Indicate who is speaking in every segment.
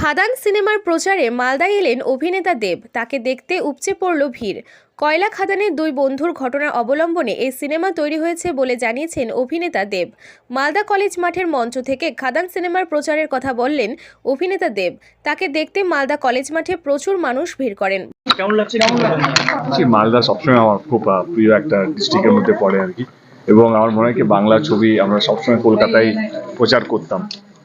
Speaker 1: খাদান সিনেমার প্রচারে মালদায় এলেন অভিনেতা দেব। তাকে দেখতে উপচে পড়ল ভিড়। কয়লা খাদানের দুই বন্ধুর ঘটনার অবলম্বনে এই সিনেমা তৈরি হয়েছে বলে জানিয়েছেন অভিনেতা দেব। মালদা কলেজ মাঠের মঞ্চ থেকে খাদান সিনেমার প্রচারের কথা বললেন অভিনেতা দেব। তাকে দেখতে মালদা কলেজ মাঠে প্রচুর মানুষ ভিড় করেন।
Speaker 2: কেমন লাগছে?
Speaker 3: মালদা সবসময় আমার খুব প্রিয় একটা ডিস্ট্রিক্টের মধ্যে পড়ে আর কি। এবং আমার মনে হয় কি বাংলা ছবি আমরা সবসময় কলকাতায় প্রচার করতাম।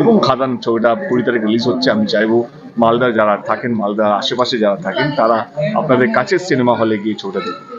Speaker 3: এবং খাদান ছবিটা কুড়ি তারিখ রিলিজ হচ্ছে, আমি চাইব মালদা যারা থাকেন, মালদার আশেপাশে যারা থাকেন, তারা আপনাদের কাছের সিনেমা হলে গিয়ে ছবিটা দেখুন।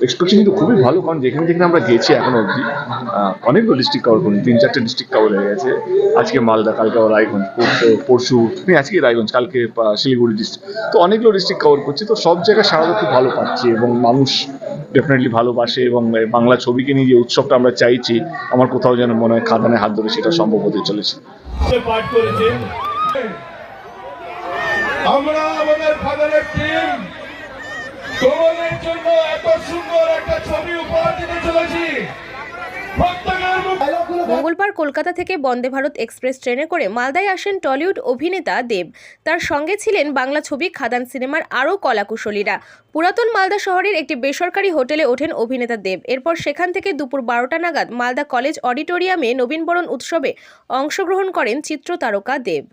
Speaker 3: এক্সপেকটেশন কিন্তু খুবই ভালো কারণ যেখানে যেখানে আমরা গেছি এখন অবধি অনেকগুলো ডিস্ট্রিক্ট কভার করি তিন চারটে ডিস্ট্রিক্ট কভার হয়ে গেছে। আজকে মালদা কালকে আবার রায়গঞ্জ পরশু- নেই, আজকে রায়গঞ্জ কালকে শিলিগুড়ি ডিস্ট্রিক্ট তো অনেকগুলো ডিস্ট্রিক্ট কভার করছি তো সব জায়গায় সারাটা খুব ভালো পাচ্ছি এবং মানুষ ডেফিনেটলি ভালোবাসে এবং বাংলা ছবিকে নিয়ে যে উৎসবটা আমরা চাইছি আমার কোথাও যেন মনে হয় খাদানে হাত ধরে সেটা সম্ভব হতে চলেছে।
Speaker 4: আমরা আমাদের ফাদারের টিম জন্য এত সুন্দর একটা ছবি উপহার দিতে চলেছি।
Speaker 1: মঙ্গলবার কলকাতা থেকে বন্দে ভারত এক্সপ্রেস ট্রেনে করে মালদায় আসেন টলিউড অভিনেতা দেব। তার সঙ্গে ছিলেন বাংলা ছবি খাদান সিনেমার আরও কলাকুশলীরা। পুরাতন মালদা শহরের একটি বেসরকারি হোটেলে ওঠেন অভিনেতা দেব। এরপর সেখান থেকে দুপুর বারোটা নাগাদ মালদা কলেজ অডিটোরিয়ামে নবীনবরণ উৎসবে অংশগ্রহণ করেন চিত্র তারকা দেব।